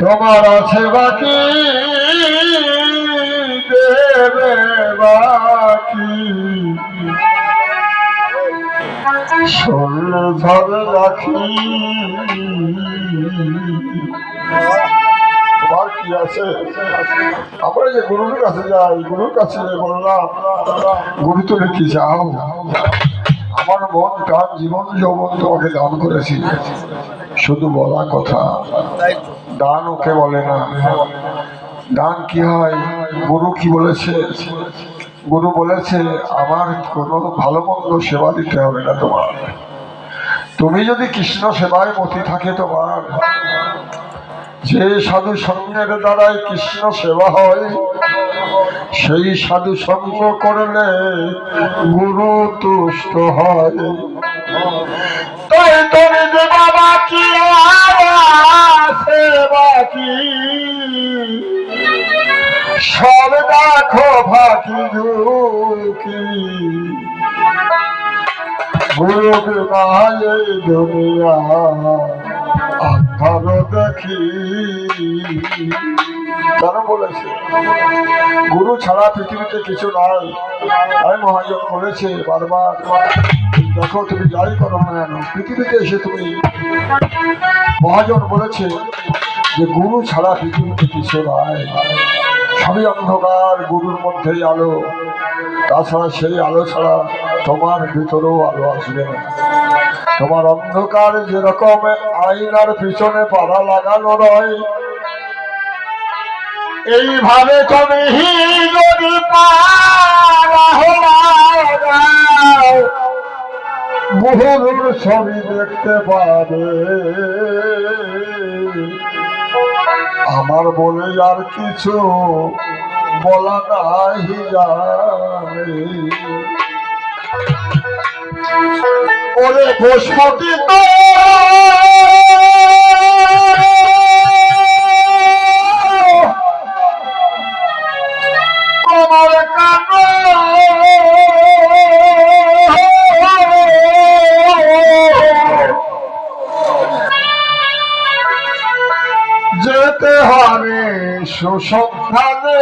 তোমার আছে বাকি দেবে বাকি। শরীর ধরে রাখি। তোমার কি আছে? আমরা যে গুরুর কাছে যাই, গুরুর কাছে যে বললাম, গুরু তুমি কি চাও? আমার মন, প্রাণ, জীবন, যৌবন তোমাকে দান করেছি। শুধু বলা কথা। দান ওকে বলে না। দান কি হয়? গুরু কি বলেছে? গুরু বলেছে, আমার কোনো ভালো মন্দ সেবা দিতে হবে না তোমার। তুমি যদি কৃষ্ণ সেবায় মতি থাকে তোমার যে সাধু সঙ্গের দ্বারাই কৃষ্ণ সেবা হয়, সেই সাধু সঙ্গ করলে গুরু তুষ্ট হয়। তাই যে বাবা কি সব দেখো ঝুঁকি গুরু এই দুনিয়া। আন্ধার দেখি। কেন বলেছে। গুরু ছাড়া পৃথিবীতে কিছু নাই। তাই মহাজন বলেছে বারবার, দেখো তুমি যাই করো না কেন? পৃথিবীতে এসে তুমি মহাজন বলেছে যে গুরু ছাড়া পৃথিবীতে কিছু নাই। সবই অন্ধকার, গুরুর মধ্যেই আলো। তাছাড়া সেই আলো ছাড়া তোমার ভিতরেও আলো আসবে না। তোমার অন্ধকার যেরকম আয়নার পিছনে পাড়া লাগানো রয়, এইভাবে তুমি যদি বহুদূর ছবি দেখতে পাবে। আমার বলে আর কিছু বলা নাই যায় ওরে পুষ্পতি তো। আমার কানো যেতে হবে সুসন্ধানে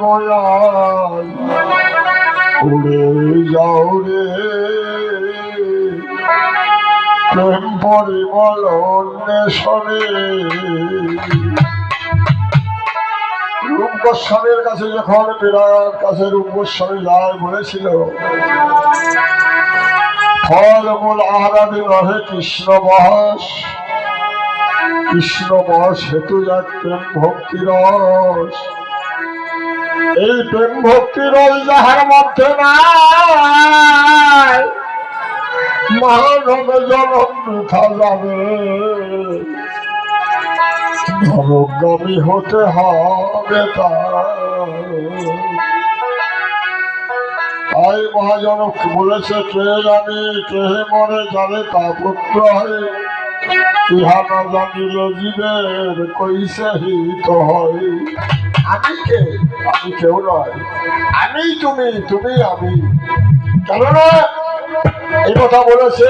মন উড়ে যাও রে প্রেম পরিমল অন্বেষণে রূপ কাছে যখন বিরাট কাছে রূপ গোস্বামী যায় বলেছিল ফল মূল আহারাদি রহে কৃষ্ণ বহস কৃষ্ণ বস হেতু এক প্রেম ভক্তি রস। এই প্রেম ভক্তি রস যাহার মধ্যে নাই, মানব জনম বৃথা যাবে। হতে হবে তাই মহাজনক, বলেছে কে জানে, কে মরে জানে তা পুত্র হয় আমি কে? আমি কেউ নয়। আমি তুমি তুমি আমি। এই কথা বলেছে,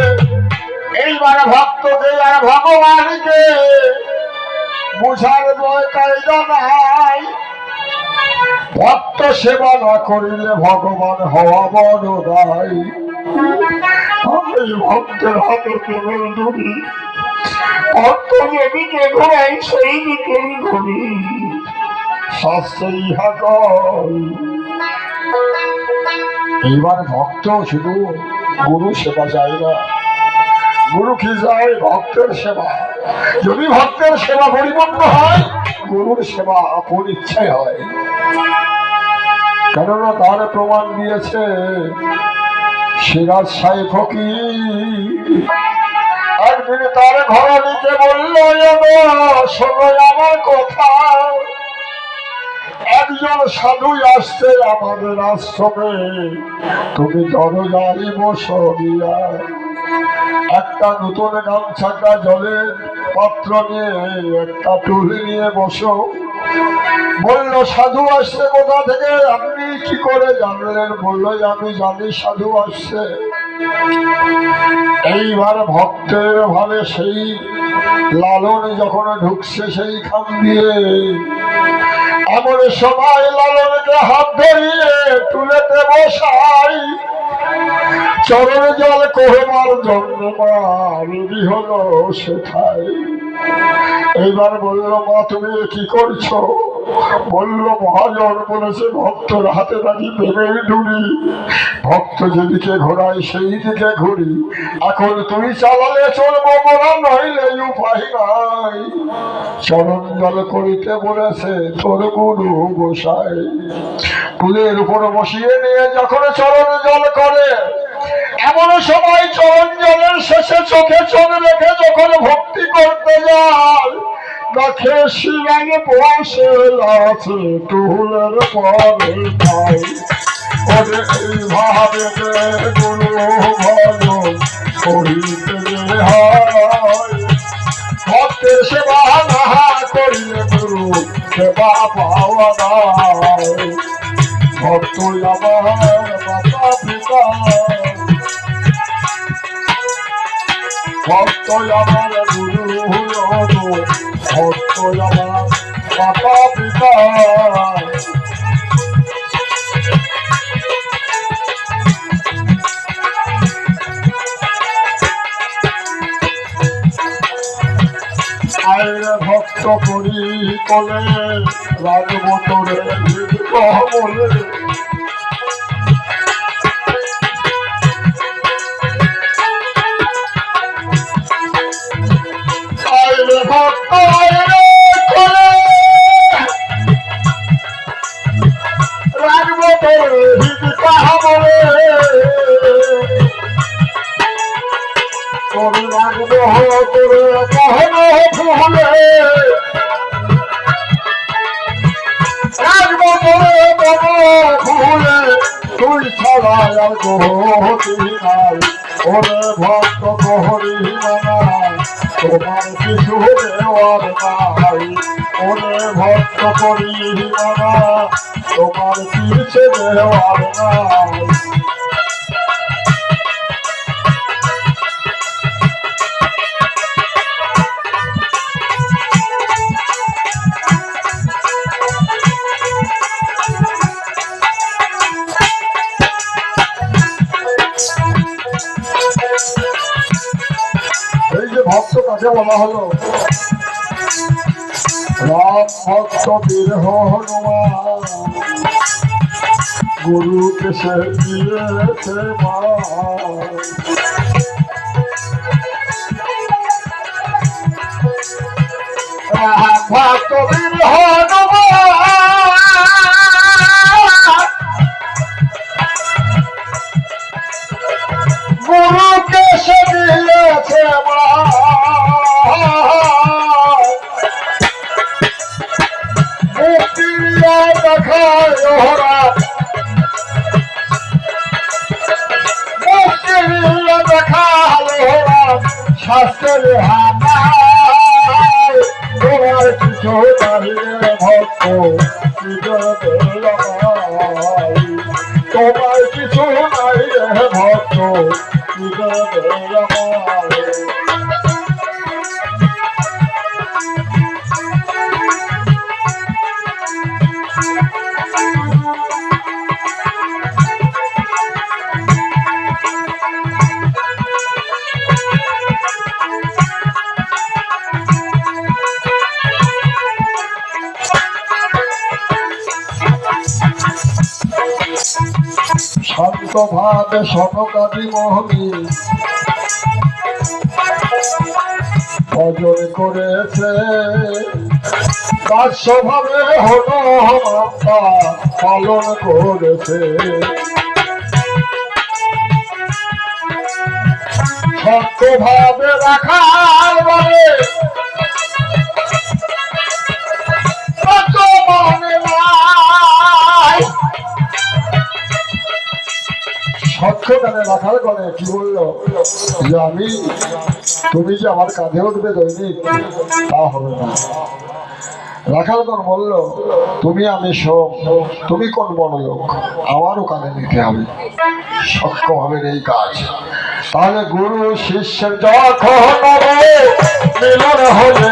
এইবার ভক্তকে ভগবানকে বুঝার বয় কায়দা নাই। ভক্ত সেবা না করিলে ভগবান হওয়া বড় দায় ভক্তের হাতে কেবল ধরি ইহা এইবার ভক্ত শুধু গুরু সেবা চায় না। গুরু কি চায় ভক্তের সেবা। যদি ভক্তের সেবা পরিপূর্ণ হয়, গুরুর সেবা আপন ইচ্ছায় হয়। কেননা তার প্রমাণ দিয়েছে, সিরাজ সাই ফকির। একদিন তার ঘর নিতে বলল শোনো আমার কথা। একজন সাধু আসছে আমাদের আশ্রমে। তুমি দরজায় বসো দিয়া। একটা নতুন গামছাটা জলের পাত্র নিয়ে, একটা টুলি নিয়ে বসো। বলল, সাধু আসছে কোথা থেকে? আপনি কি করে জানলেন? বলল, আমি জানি সাধু আসছে। এইবার ভক্তের ভাবে সেই লালন যখন ঢুকছে সেই খাম দিয়ে, এমন সময় লালনকে হাত ধরিয়ে তুলেতে বসাই চরণ জল কোহবার জন্য মা রেডি হলো সেথায়। এইবার বলল, মা, তুমি কি করছ? বলল মহাজন বলেছে ভক্তর হাতে নাকি প্রেমের ডুরি ভক্ত যেদিকে ঘোরায় সেই দিকে ঘুরি। এখন তুমি চালালে চলবো মোরা নইলে উপায় নাই। চরণ জল করিতে বলেছে, তোর গুরু গোসাই। ফুলের উপর বসিয়ে নিয়ে যখন চরণ জল করে, এমন সময় চরণ জলের শেষে চোখে চোখ রেখে যখন ভক্তি করতে যায় দেখে শিরান বসে আছে, টুলের পরে তাই ওরে এইভাবে গুরু ভজন করিতে ভক্তের সেবা না করিলে গুরু, সেবা পাওয়া যায়। ভক্ত আমার মাতা পিতা। ভক্ত গুরু হলো ভক্ত আমার মাতা পিতা আয়ের ভক্ত করি কলে রাজবতরে বলে আয়ের ভক্ত রাজবতরে কাহা বলে তোর লাগবো তোর কহন ফুলে লাগবো তোর কহন ফুলে তুই ছাড়া আর গতি নাই ওরে ভক্ত প্রহরি তোমার কিছু দেওয়ার নাই ওরে ভক্ত করি তোমার কিছু দেওয়ার নাই বলা হলো। রাম ভক্ত বীর হনুমান গুরুকে সে দিয়েছে মা। ভক্ত বীর হনুমান শাস্ত্রের হাতায় তোমার কিছু দাঁড়িয়ে ভক্ত শান্ত ভাবে সনকাদি মোহনী ভজন করেছে। তার স্বভাবে হলো মাতা পালন করেছে। সত্য ভাবে রাখার করে কি বলল? যে আমি তুমি যে আমার কাঁধে উঠবে দৈনিক তা হবে না। রাখালগণ বলল তুমি আমি সব তুমি কোন বড় লোক আমারও কানে নিতে হবে। সক্ষম হবে এই কাজ। তাহলে গুরু শিষ্যের হবে,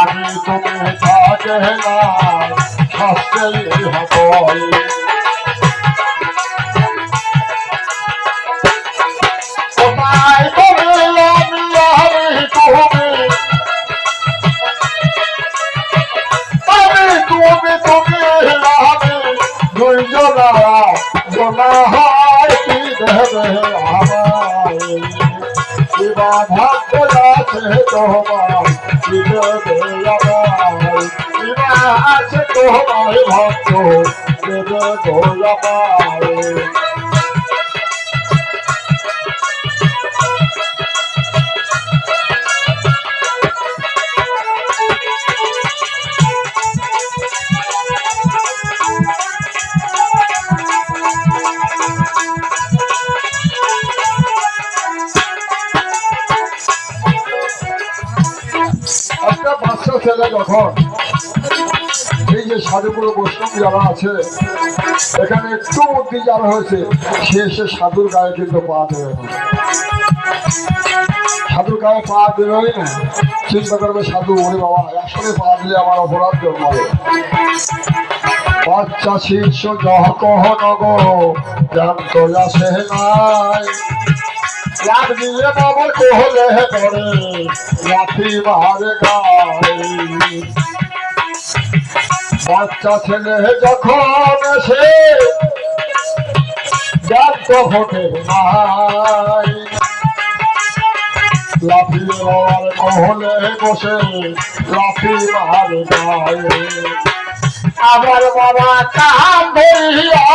আমি তুমি থাকে না শাস্ত্রেই হবই দুইজনা জনা হয় কি দেবে আমায় কিবা ভাগ্য আছে তোমার কি দেবে আমায় কিবা আছে তোমার ভক্ত ছেলে যখন এই যে সাধুগুলো বৈষ্ণব যারা আছে, এখানে একটু বুদ্ধি যারা হয়েছে সে এসে সাধুর গায়ে কিন্তু পা দেবে সাধুর গায়ে পা দেবে না। চিন্তা করবে সাধু, ওরে বাবা, একসঙ্গে পা দিলে আমার অপরাধ জন্মাবে। বাচ্চা শীর্ষ জহ কহ নগ জ্ঞান তো আসে নাই। লাভ দিয়ে কোহলে পড়ে লাঠি মারে গায়ে বাচ্চা ছেলে যখন সে জাত বসে লাফি মারে আবার বাবা কাম ধরিয়া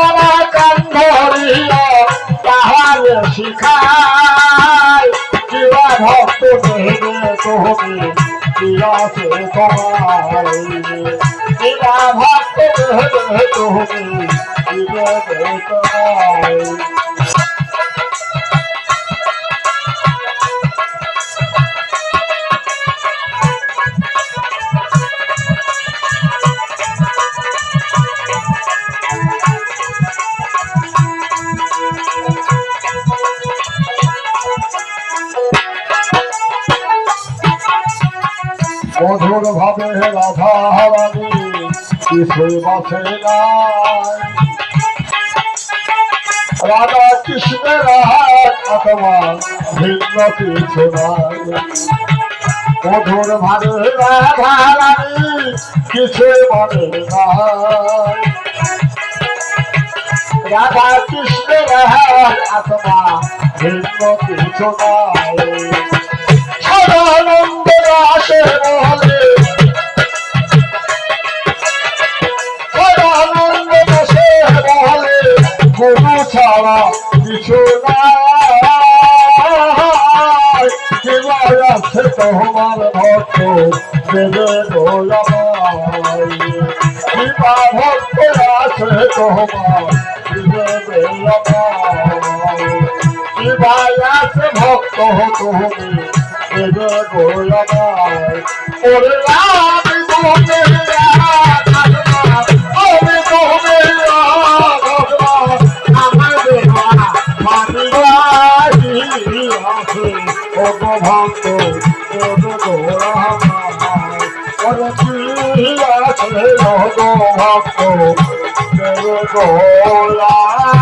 আমার বাবা কান ধরিয়া তাহারে শিখায় কিবা ভক্ত দেবে তোহবে কিয়াছে তোমার কিবা ভক্ত দেবে তোহবে কিবা দেবে কিছুই বাসে নাই রাধা কৃষ্ণের আত্মা ভিন্ন কিছু নাই মধুর ভাবে রাধা রানী কিছুই মনে নাই রাধা কৃষ্ণের আত্মা ভিন্ন কিছু নাই। সদানন্দ আসে বলে ছাড়া কিছু নাই। কিবা আছে তোমার ভক্ত? দেবে গোলামাই কিবা ভক্ত আছে তোমার? দেবে কিবা আছে ভক্ত তুমি? দেবে গোলামাই ওরে আছে